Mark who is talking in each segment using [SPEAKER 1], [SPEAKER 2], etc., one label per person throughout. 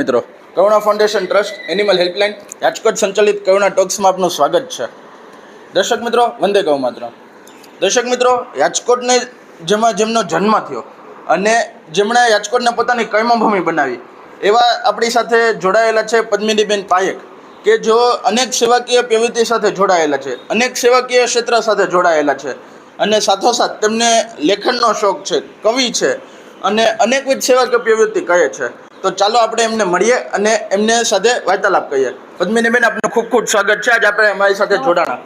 [SPEAKER 1] મિત્રો, Karuna foundation trust animal helpline, Rajkot સંચાલિત કરુણા ટોક્સમાં આપનું સ્વાગત છે. દર્શક મિત્રો, વંદે ગૌ માત્ર. દર્શક મિત્રો, રાજકોટને જેમાં જેમનો જન્મ થયો અને જેમણે રાજકોટને પોતાની કર્મભૂમિ બનાવી, એવા આપણી સાથે જોડાયેલા છે પદ્મિનીબેન પાયક, કે જો અનેક સેવાકીય પ્રવૃત્તિ સાથે જોડાયેલા છે, અનેક સેવાકીય ક્ષેત્ર સાથે જોડાયેલા છે, અને સાથોસાથ તેમને લેખનનો શોખ છે, કવિ છે, અને અનેકવિધ સેવાકીય પ્રવૃત્તિ કહે છે. તો ચાલો આપણે એમને મળીએ અને એમને સાથે વાર્તાલાપ કરીએ. પદ્મિનીબેન આપનું ખૂબ ખૂબ સ્વાગત છે. આજે આપણે અમારી સાથે જોડાણા.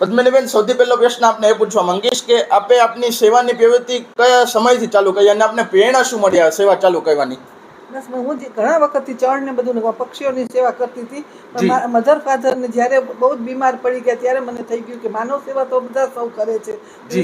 [SPEAKER 1] પદ્મિનીબેન સૌથી પહેલો પ્રશ્ન આપને એ પૂછવા માંગીશ કે આપે આપની સેવાની પ્રવૃત્તિ કયા સમયથી ચાલુ કરી અને આપને પ્રેરણા શું મળી આ સેવા ચાલુ કરવાની?
[SPEAKER 2] બસ હું જે ઘણા વખતથી ચણ ને બધું પક્ષીઓની સેવા કરતી હતી પણ મારા મધર ફાધર ને જ્યારે બહુ જ બીમાર પડી ગયા ત્યારે મને થઈ ગયું કે માનવ સેવા તો બધા સૌ કરે છે.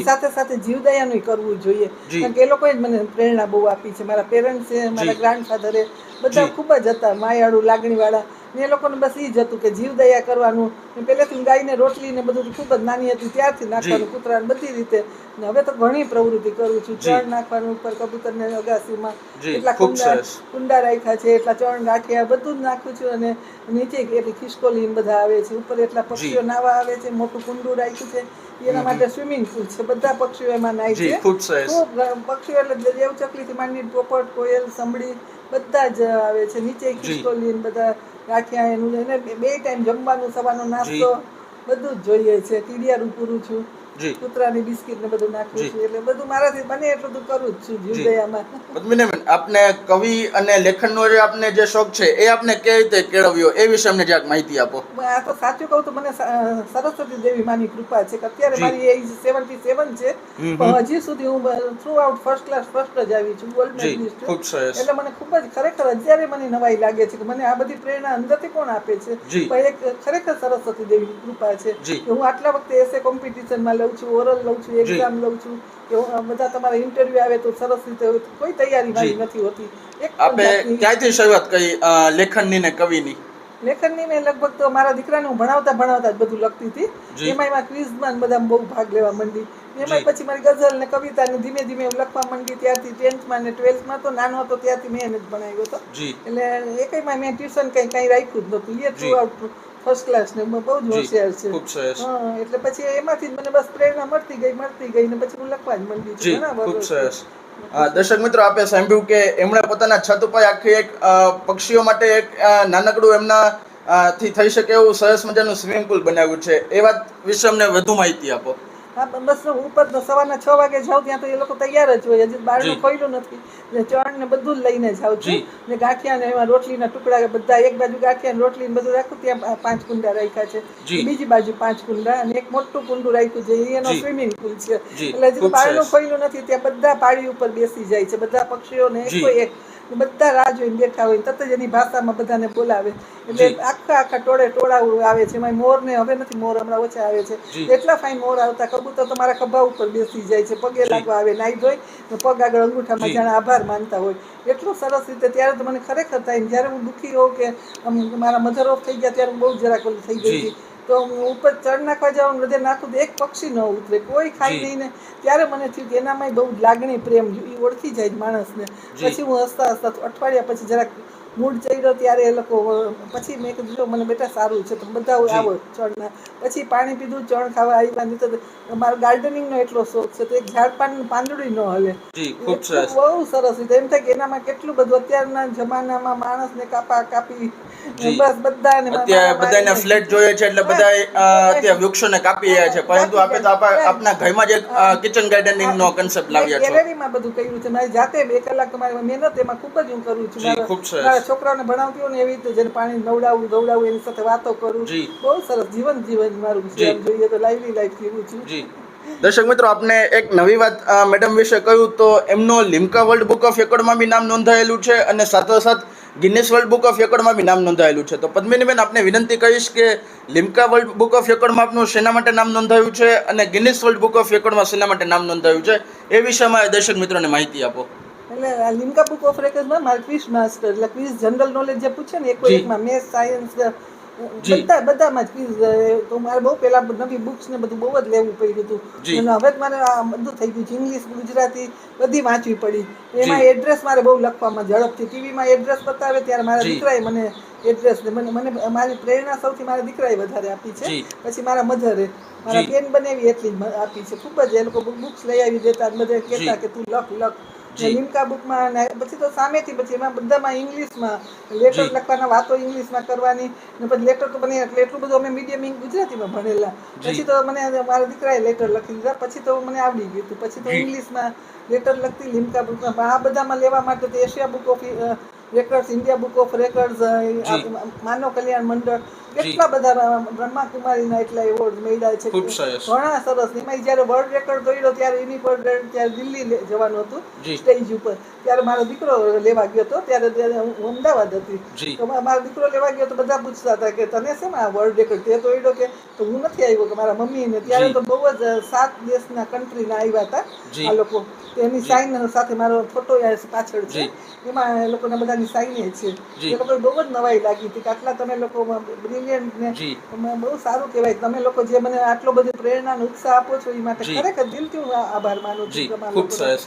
[SPEAKER 2] સાથે સાથે જીવદયાનું કરવું જોઈએ. કારણ કે એ લોકોએ જ મને પ્રેરણા બહુ આપી છે. મારા પેરેન્ટ્સ મારા
[SPEAKER 1] ગ્રાન્ડ
[SPEAKER 2] ફાધરે બધા ખૂબ જ હતા માયાળુ લાગણીવાળા. ને એ લોકોને બસ એ જ હતું કે જીવદયા કરવાનું. ને પહેલેથી ગાયને રોટલી ને બધું ખૂબ જ નાની હતી ત્યારથી નાખવાનું કૂતરાને બધી રીતે. ને હવે તો ઘણી પ્રવૃત્તિ કરું છું. ચણ નાખવાનું ઉપર કબૂતરને અગાસીમાં. એટલા કુંડા કુંડા રાખ્યા છે એટલા ચણ રાખ્યા બધું જ નાખું છું. અને નીચે એટલી ખિસકોલી બધા આવે છે. ઉપર એટલા પક્ષીઓ નાવા આવે છે મોટું કુંડું રાખ્યું છે. એના માટે સ્વિમિંગ પુલ છે. બધા પક્ષીઓ એમાં નાય છે. પક્ષીઓ એટલે દેવ ચકલીથી માંડી પોપટ કોયલ સંભળી બધા જ આવે છે. નીચે ખિસકોલી બધા રાખ્યા એનું એને બે ટાઈમ જમવાનું સવારનો નાસ્તો બધું જ જોઈએ છે. કીડિયારું પૂરું છું. કૂતરાની બિસ્કિટ ને બધું નાખું છે એટલે બધું મારાથી બને એટલું તો કરું જ છું જીવદયામાં.
[SPEAKER 1] પદ્મિનીબેન આપને કવિ અને લેખનનો જે આપને જે શોખ છે એ આપને કેવી રીતે કેળવ્યો? એ વિશે અમને જરાક માહિતી આપો.
[SPEAKER 2] આ તો સાચું કહું તો મને સરસ્વતી દેવી માની કૃપા છે કે અત્યારે મારી એજ સેવન્ટી સેવન છે. પણ હજી સુધી હું throughout first class first જ આવી છું ગોલ્ડ મેડલિસ્ટ એટલે મને ખૂબ જ ખરેખર અત્યારે મને નવાઈ લાગે છે કે મને આ બધી પ્રેરણા અંદરથી કોણ આપે છે? પણ એક ખરેખર સરસ્વતી દેવી કૃપા છે કે હું આટલા વખતે એસે કોમ્પિટિશનમાં લઉં છું ઓરલ લઉં છું એક્ઝામ લઉં છું કે બધા તમારા ઇન્ટરવ્યુ આવે તો સરસ રીતે કોઈ તૈયારી મારી નથી હોતી. એક
[SPEAKER 1] આપે ક્યાંથી શરૂઆત કરી લેખનની ને કવિની?
[SPEAKER 2] લેખનની મેં લગભગ તો મારા દીકરાને હું ભણાવતા ભણાવતા જ બધું લખતી. હતી. એમાં એમાં ક્વિઝમાં બધા બહુ ભાગ લેવા માંડી. એમાં પછી મારી ગઝલ ને કવિતા ને ધીમે ધીમે લખવા માંડી. ત્યારથી ટેન્થમાં ને ટ્વેલ્થમાં તો નાનો હતો ત્યારથી મેં એને જ ભણાવ્યો હતો. એટલે એકમાં મેં ટ્યુશન કંઈ કંઈ રાખ્યું જ નહોતું. એ થ્રુ આઉટ ફર્સ્ટ ક્લાસ ને બહુ જ હોશિયાર છે.
[SPEAKER 1] ખૂબ સરસ.
[SPEAKER 2] એટલે પછી એમાંથી જ મને બસ પ્રેરણા મળતી ગઈ મળતી ગઈ ને પછી હું લખવા જ મંડી છું. બરાબર
[SPEAKER 1] ખૂબ સરસ. દર્શક મિત્રો આપે સાંભળ્યું કે એમણે પોતાના છત ઉપર આખી એક પક્ષીઓ માટે એક નાનકડું એમના થી થઈ શકે એવું સરસ મજાનું સ્વિમિંગ પુલ બનાવ્યું છે. એ વાત વિશે અમને વધુ માહિતી આપો.
[SPEAKER 2] હા બસ ઉપર સવારના છ વાગે જાઉં ત્યાં તો એ લોકો તૈયાર જ હોય. હજી બારણું. ખોલ્યું નથી. ને ચણ ને બધું લઈને જાઉં છું. ને ગાંઠિયા ને એમાં રોટલીના ટુકડા બધા એક બાજુ ગાંઠિયા ને રોટલી બધું રાખું ત્યાં પાંચ કુંડા રાખ્યા છે. બીજી બાજુ પાંચ કુંડા અને એક મોટું કુંડું રાખ્યું છે. એનો સ્વિમિંગ પુલ છે. એટલે હજી બારણું ખોલ્યું નથી ત્યાં બધા પાળી ઉપર બેસી જાય છે. બધા પક્ષીઓ ને
[SPEAKER 1] જી.
[SPEAKER 2] એક ને બધા રાહ જોઈને બેઠા હોય તત જ એની ભાષામાં બધાને બોલાવે. એટલે આખા આખા ટોળે ટોળા આવે છે એમાં મોર ને હવે નથી મોર હમણાં ઓછા આવે છે. એટલા ફાઇન મોર આવતા કબૂતર તો મારા ખભા ઉપર બેસી જાય છે પગે લાગવા આવે નાઈ ધોઈ તો પગ આગળ અંગૂઠામાં. જાણે આભાર માનતા હોય. એટલું સરસ રીતે ત્યારે તો મને ખરેખર થાય જ્યારે હું દુઃખી હોઉં કે મારા મધર ઓફ થઈ ગયા ત્યારે હું બહુ જરાક થઈ ગઈ હતી. તો હું ઉપર ચડ નાખવા જાઉં બધે નાખું તો એક પક્ષી ન ઉતરે કોઈ ખાઈ. નહીં ને. ત્યારે મને થયું કે એનામાં બહુ લાગણી પ્રેમ એ ઓળખી જાય માણસને. પછી હું હસતા હસતા અઠવાડિયા પછી જરાક મૂડ ચડ્યો ત્યારે એ લોકો પછી મેં કીધું જો મને બેટા સારું છે તમે બધા આવો ચણના. પછી પાણી પીધું ચણ ખાવા આવી નહીં તો મારો ગાર્ડનિંગનો એટલો શોખ છે તો એક ઝાડ પાન પાંદડી ન હલે. બહુ સરસ. રીતે. એમ થાય કે એનામાં કેટલું બધું અત્યારના જમાનામાં માણસને કાપા કાપી બસ બધાને
[SPEAKER 1] બધાના ફ્લેટ જોઈએ છે એટલે બધા અત્યારે વૃક્ષોને કાપી રહ્યા છે. પરંતુ આપણે તો આપણા ઘરમાં જ કિચન ગાર્ડનિંગ નો કન્સેપ્ટ લાવ્યા છે.
[SPEAKER 2] ગેલેરીમાં બધું કર્યું છે. મારી જાતે બે કલાક મારી મહેનત એમાં ખૂબ જ હું કરું છું.
[SPEAKER 1] ખૂબ સરસ.
[SPEAKER 2] છોકરાઓને ભણાવતી હોય ને એવી રીતે જેને પાણી નવડાવું ધવડાવવું એની સાથે વાતો કરું. બહુ સરસ જીવન જીવન મારું જોઈએ તો લાઈવલી લાઈફ જીવું છું.
[SPEAKER 1] દર્શક મિત્રો આપને એક નવી વાત મેડમ વિશે કહ્યું તો એમનો લિમ્કા વર્લ્ડ બુક ઓફ રેકોર્ડમાં બી નામ નોંધાયેલું છે અને સાથોસાથ ગિનિસ વર્લ્ડ બુક ઓફ રેકોર્ડમાં બી નામ નોંધાયેલું છે. તો પદ્મિનીબેન આપને વિનંતી કહીશ કે લિમ્કા વર્લ્ડ બુક ઓફ રેકોર્ડમાં આપનું શેના માટે નામ નોંધાયું છે અને ગિનેસ વર્લ્ડ બુક ઓફ રેકોર્ડમાં શેના માટે નામ નોંધાયું છે એ વિશે અમારા દર્શક મિત્રોને માહિતી આપો.
[SPEAKER 2] એટલે આ લિમ્કા બુક ઓફ રેકોર્ડમાં મારે ક્વિઝ માસ્ટર એટલે ક્વિઝ જનરલ નોલેજ જે પૂછે ને એક એકમાં મેથ્સ સાયન્સ.
[SPEAKER 3] બધા બધામાં જ ક્વિઝ તો મારે બહુ પહેલા નવી બુક્સ ને બધું બહુ જ લેવું પડ્યું. હતું. અને હવે મારે બધું થઈ ગયું છે. ઇંગ્લિશ ગુજરાતી બધી વાંચવી પડી. એમાં એડ્રેસ મારે બહુ લખવામાં ઝડપથી. ટીવીમાં એડ્રેસ બતાવે ત્યારે મારા. દીકરાએ મને એડ્રેસ ને મને મને મારી પ્રેરણા સૌથી મારા દીકરાએ વધારે આપી છે. પછી મારા મધરે મારા બેન બનેવી એટલી જ આપી છે. ખૂબ જ એ લોકો બુક્સ લઈ આવી દેતા બધે કહેતા કે તું લખ લખ.
[SPEAKER 1] જી.
[SPEAKER 3] બુકમાં પછી તો સામેથી પછી એમાં બધામાં ઇંગ્લિશમાં લેટર લખવાના વાતો ઇંગ્લિશમાં કરવાની ને પછી લેટર તો મને એટલે એટલું બધું અમે મીડિયમ ગુજરાતીમાં ભણેલા. પછી તો મને મારા દીકરાએ લેટર લખી દીધા. પછી તો મને આવડી ગયું હતું. પછી તો ઇંગ્લિશમાં લેટર લખતી લીમકા બુકમાં. પણ આ બધામાં લેવા માટે તો Asia book of records India book of records Manav Kalyan Mandal કેટલા બધા બ્રહ્માકુમારીના એટલા એવોર્ડ મળ્યા છે ઘણા સરસ. એમાં જ્યારે વર્લ્ડ રેકોર્ડ દોડ્યો ત્યારે એની પર ત્યારે દિલ્હી જવાનું હતું સ્ટેજ ઉપર. ત્યારે મારો દીકરો લેવા ગયો હતો ત્યારે ત્યારે હું અમદાવાદ હતી. તો મારો દીકરો લેવા ગયો તો બધા પૂછતા હતા કે તને શેમ આ વર્લ્ડ રેકોર્ડ તે દોડ્યો કે તો હું નથી આવ્યો કે મારા મમ્મીને. ત્યારે તો બહુ જ સાત દેશના કન્ટ્રીના આવ્યા હતા આ લોકો. એની સાઈન સાથે મારો ફોટો પાછળ છે. એમાં એ લોકોના બધાની સાઈન છે. એ લોકો બહુ જ નવાઈ લાગી હતી કે આટલા તમે લોકો બ્રિલિયન્ટ ને તમે બહુ સારું કહેવાય. તમે લોકો જે મને આટલો બધો પ્રેરણા અને ઉત્સાહ આપો છો એ માટે ખરેખર દિલથી હું આભાર માનું છું.
[SPEAKER 1] ખૂબ સરસ.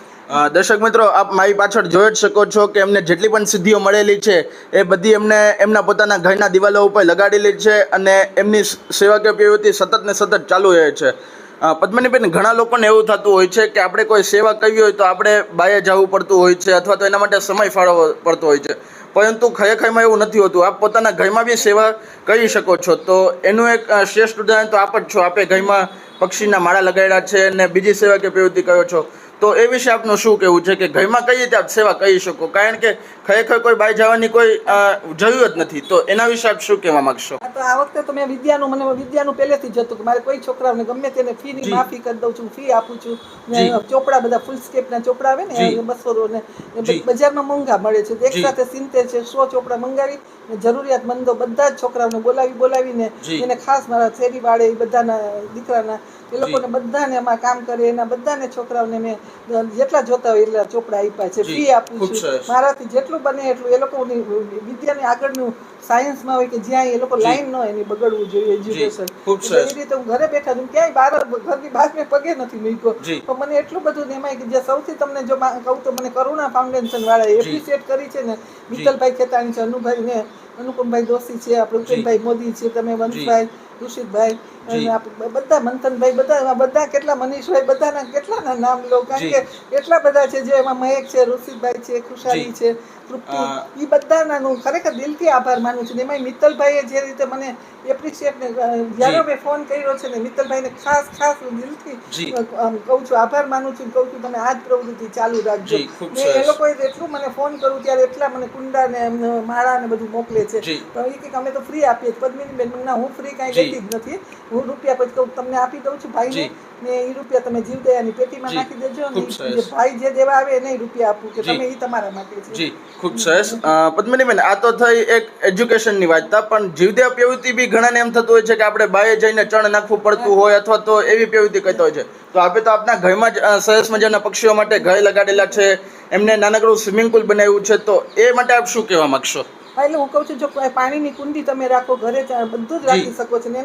[SPEAKER 1] દર્શક મિત્રો આપ મારી પાછળ જોઈ જ શકો છો કે એમને જેટલી પણ સિદ્ધિઓ મળેલી છે એ બધી એમને એમના પોતાના ઘરના દિવાલો ઉપર લગાડેલી છે અને એમની સેવાકીય પ્રવૃત્તિ સતત ને સતત ચાલુ રહે છે. પદ્મનીબેન ઘણા લોકોને એવું થતું હોય છે કે આપણે કોઈ સેવા કરવી હોય તો આપણે બાહ્ય જવું પડતું હોય છે અથવા તો એના માટે સમય ફાળવવો પડતો હોય છે. પરંતુ ખરેખરમાં એવું નથી હોતું. આપ પોતાના ઘરમાં બી સેવા કરી શકો છો. તો એનું એક શ્રેષ્ઠ ઉદાહરણ તો આપ જ છો. આપે ઘરમાં પક્ષીના માળા લગાડ્યા છે અને બીજી સેવા કે પ્રવૃત્તિ કરો છો. તો એ વિશે આપનું શું કહેવું છે કે ઘરમાં કઈ રીતે આપ સેવા કરી શકો કારણ કે ખરેખર કોઈ બહાર જવાની કોઈ જરૂરત નથી. તો એના વિશે આપ શું કહેવા માંગશો?
[SPEAKER 3] તો આ વખતે તો મેં વિદ્યાનું મને વિદ્યાનું પહેલેથી જ હતું કે મારે કોઈ છોકરાઓને ગમે તેને ફીની. માફી કરી દઉં છું ફી આપું છું. ને. ચોપડા બધા ફૂલ સ્કેપના ચોપડા આવે ને બસો ને બજારમાં મોંઘા મળે છે. એક સાથે સિત્તેર છે સો ચોપડા મંગાવી ને જરૂરિયાતમંદો બધા જ છોકરાઓને બોલાવી બોલાવીને એને ખાસ મારા શેરી વાળે એ બધાના દીકરાના એ લોકોને બધાને એમાં કામ કરે એના બધાને છોકરાઓને મેં જેટલા જોતા હોય એટલા ચોપડા આપ્યા છે
[SPEAKER 1] જી.
[SPEAKER 3] ફી આપું છું. મારાથી જેટલું બને એટલું એ લોકોની વિદ્યાની આગળનું સાયન્સમાં હોય કે જ્યાં એ લોકો લાઈન ન એની બગડવું જોઈએ એજ્યુકેશન
[SPEAKER 1] ખૂબ
[SPEAKER 3] એ રીતે હું ઘરે બેઠા છું ક્યાંય બહાર ઘરની બહાર મેં પગે નથી મૂક્યો. પણ મને એટલું બધું એમાં કે જે સૌથી તમને જો કહું તો મને કરુણા ફાઉન્ડેશન વાળા એપ્રિશિએટ કરી છે ને મિત્તલભાઈ ખેતાણી છે અનુભાઈ ને અનુપમભાઈ દોશી છે આપણે ઉપેનભાઈ મોદી છે તમે વંશભાઈ આપ- બધા મંથનભાઈ બધા બધા કેટલા મનીષભાઈ બધાના કેટલાના નામ લો? કારણ કે એટલા બધા છે જે એમાં મહેક છે ઋષિતભાઈ છે ખુશાલી છે તૃપ્તિ. એ બધાના હું ખરેખર દિલથી આભાર માનું છું. ને એમાં મિત્તલભાઈએ જે રીતે મને એપ્રિશિએટ ને જ્યારે મેં ફોન કર્યો છે ને મિત્તલભાઈને ખાસ ખાસ હું દિલથી આમ કહું છું આભાર માનું છું કહું છું તમે આ જ પ્રવૃત્તિ ચાલુ રાખજો. એ લોકોએ એટલું મને ફોન કરું ત્યારે એટલા મને કુંડા ને માળા ને બધું મોકલે છે. તો એ કે અમે તો ફ્રી આપીએ પદ્મિની બેન ના હું ફ્રી કાંઈ
[SPEAKER 1] જી.
[SPEAKER 3] લેતી જ. નથી. હું રૂપિયા પછી કહું તમને આપી દઉં છું ભાઈને. ને એ રૂપિયા તમે જીવદયાની પેટીમાં નાખી દેજો ને ભાઈ જે દેવા આવે એને રૂપિયા આપું કે તમે એ તમારા માટે છે.
[SPEAKER 1] જી ખૂબ સરસ. પદ્મિનીબેન આ તો થઈ એક એજ્યુકેશનની વાત. પણ જીવદેવ પ્રવૃત્તિ બી ઘણાને એમ થતું હોય છે કે આપણે બાએ જઈને ચણ નાખવું પડતું હોય અથવા તો એવી પ્રવૃત્તિ કરતા હોય છે. તો આપણે તો આપના ઘરમાં જ સરસ મજાના પક્ષીઓ માટે ઘર લગાડેલા છે. એમને નાનકડું સ્વિમિંગ પુલ બનાવ્યું છે. તો એ માટે આપ શું કહેવા માંગશો?
[SPEAKER 3] હા, એટલે હું કહું છું જો પાણીની કુંડી તમે રાખો ઘરે બધું જ રાખી શકો છો ને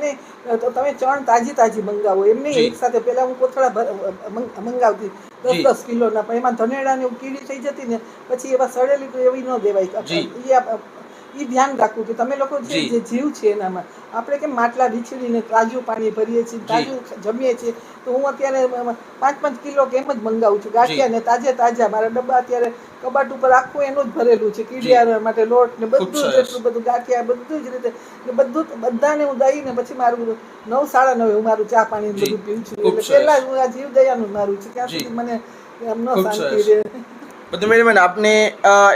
[SPEAKER 3] તમે ચણ તાજી તાજી મંગાવો. એમ નહીં એક સાથે પહેલાં હું કોથળા મંગાવતી દસ દસ કિલોના પણ એમાં ધનેડા ને એવું કીડી થઈ જતી ને પછી એવા સડેલી તો એવી ન દેવાય.
[SPEAKER 1] જી.
[SPEAKER 3] ઈ ધ્યાન રાખવું કે તમે લોકો જે જીવ છે એનામાં આપણે કેમ માટલા વીછળીને તાજું પાણી ભરીએ છીએ તાજું જમીએ છીએ. તો હું અત્યારે પાંચ પાંચ કિલો કેમ જ મંગાવું છું. ગાંઠિયા ને તાજે તાજા મારા ડબ્બા અત્યારે કબાટ ઉપર આખું એનું જ ભરેલું છે કીડિયા માટે લોટ ને બધું જ એટલું બધું ગાંઠિયા બધું જ રીતે. ને બધું બધાને હું દઈને પછી મારું નવ સાડા નવે હું મારું ચા પાણી બધું પીવું છું. એટલે પહેલાં હું આ જીવ દયાનું મારું છે. ત્યાં સુધી મને એમ ન
[SPEAKER 1] ખૂબ
[SPEAKER 3] શાંતિ રહે.
[SPEAKER 1] પદ્મિનીબેન આપની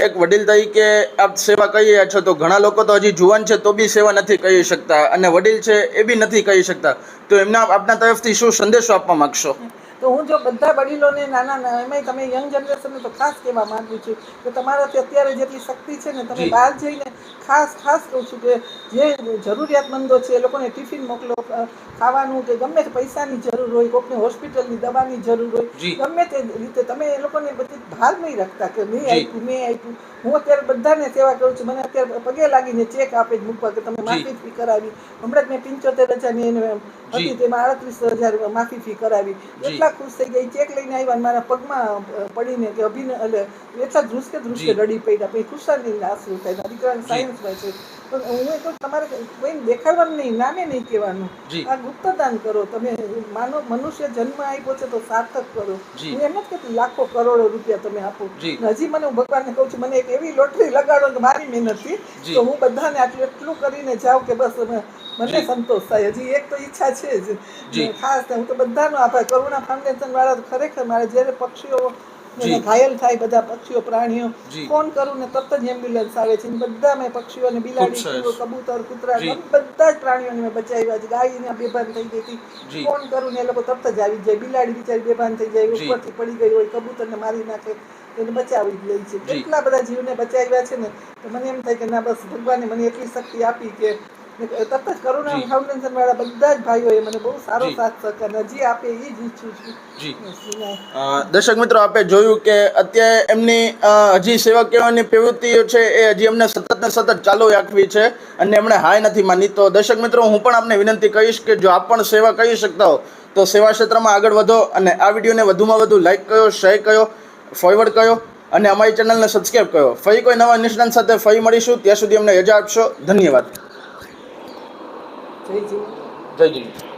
[SPEAKER 1] એક વડીલ તરીકે આપ સેવા કહીએ છો તો ઘણા લોકો તો હજી જુવાન છે તો બી સેવા નથી કહી શકતા અને વડીલ છે એ બી નથી કહી શકતા. તો એમના, આપના તરફથી શું સંદેશો આપવા માંગશો?
[SPEAKER 2] તો હું જો બધા વડીલોને નાના એમાંય તમે યંગ જનરેશનને તો ખાસ કહેવા માંગુ છું કે તમારાથી અત્યારે જેટલી શક્તિ છે ને તમે બહાર જઈને ખાસ ખાસ કહું છું કે જે જરૂરિયાતમંદો છે એ લોકોને ટિફિન મોકલો ખાવાનું કે ગમે તે પૈસાની જરૂર હોય કોઈકને હોસ્પિટલની દવાની જરૂર હોય ગમે તે રીતે તમે એ લોકોને બધી ભાર નહીં રાખતા કે મેં
[SPEAKER 1] જી.
[SPEAKER 2] આપ્યું મેં આપ્યું. હું અત્યારે બધાને સેવા કરું છું મને અત્યારે પગે લાગીને ચેક આપે જ મૂકવા કે તમે માફી ફી કરાવી. હમણાં જ મેં પંચોતેર હજારની એને હતી તેમાં અડત્રીસ હજાર માફી ફી કરાવી.
[SPEAKER 1] જી.
[SPEAKER 2] એટલા ખુશ થઈ ગયા ચેક લઈને આવ્યા અને મારા પગમાં પડીને કે અભિન એટલે એટલા ધ્રુસકે ધ્રુસકે રડી પડ્યા. પછી ખુશાની આંસુ થાય. દીકરાને સાયન્સમાં છે. પણ હું એ તો તમારે કોઈને દેખાડવાનું નહીં નામે નહીં કહેવાનું. આ ગુપ્તદાન કરો. તમે માનો મનુષ્ય જન્મ આપ્યો છે તો સાર્થક કરો. હું એમ જ કે લાખો કરોડો રૂપિયા તમે આપો. હજી મને હું ભગવાનને કહું છું મને એક એવી લોટરી લગાડો કે મારી મહેનતથી. તો હું બધાને આટલું એટલું કરીને જાઉં કે બસ મને સંતોષ થાય. હજી એક તો ઈચ્છા છે જ. ખાસ હું તો બધાનો આભાર કરુણા ફાઉન્ડેશન વાળા તો ખરેખર મારે જ્યારે પક્ષીઓ ઘાયલ થાય બધા પક્ષીઓ પ્રાણીઓ ફોન કરું ને તરત જ એમ્બ્યુલન્સ આવે છે. બધા મેં પક્ષીઓને બિલાડી કબૂતર કૂતરા બધા જ પ્રાણીઓને મેં બચાવ્યા છે. ગાયને બેભાન થઈ ગઈ. હતી. ફોન કરું ને એ લોકો તરત જ આવી જાય. બિલાડી બિચારી બેભાન થઈ જાય. ઉપરથી પડી ગઈ હોય કબૂતરને મારી નાખે એને બચાવી જ લે છે. કેટલા બધા જીવને બચાવ્યા છે ને તો મને એમ થાય કે ના બસ ભગવાને મને એટલી શક્તિ આપી કે તરત જ કરુણા ફાઉન્ડેશન વાળા બધા જ ભાઈઓએ મને બહુ સારો સાથ સહકાર હજી આપે એ જ ઈચ્છું છું.
[SPEAKER 1] જી. દર્શક મિત્રો આપે જોયું કે અત્યારે એમની હજી સેવા કહેવાની પ્રવૃત્તિઓ છે એ હજી એમને સતત ને સતત ચાલુ રાખવી છે અને એમણે હાય નથી માની. તો દર્શક મિત્રો હું પણ આપને વિનંતી કહીશ કે જો આપ પણ સેવા કરી શકતા હો તો સેવા ક્ષેત્રમાં આગળ વધો અને આ વિડીયોને વધુમાં વધુ લાઇક કર્યો શેર કર્યો ફોરવર્ડ કર્યો અને અમારી ચેનલને સબસ્ક્રાઈબ કર્યો ફરી કોઈ નવા નિષ્ણાંત સાથે ફરી મળીશું. ત્યાં સુધી અમને રજા આપશો. ધન્યવાદ.
[SPEAKER 2] જય જીવન
[SPEAKER 1] જય જી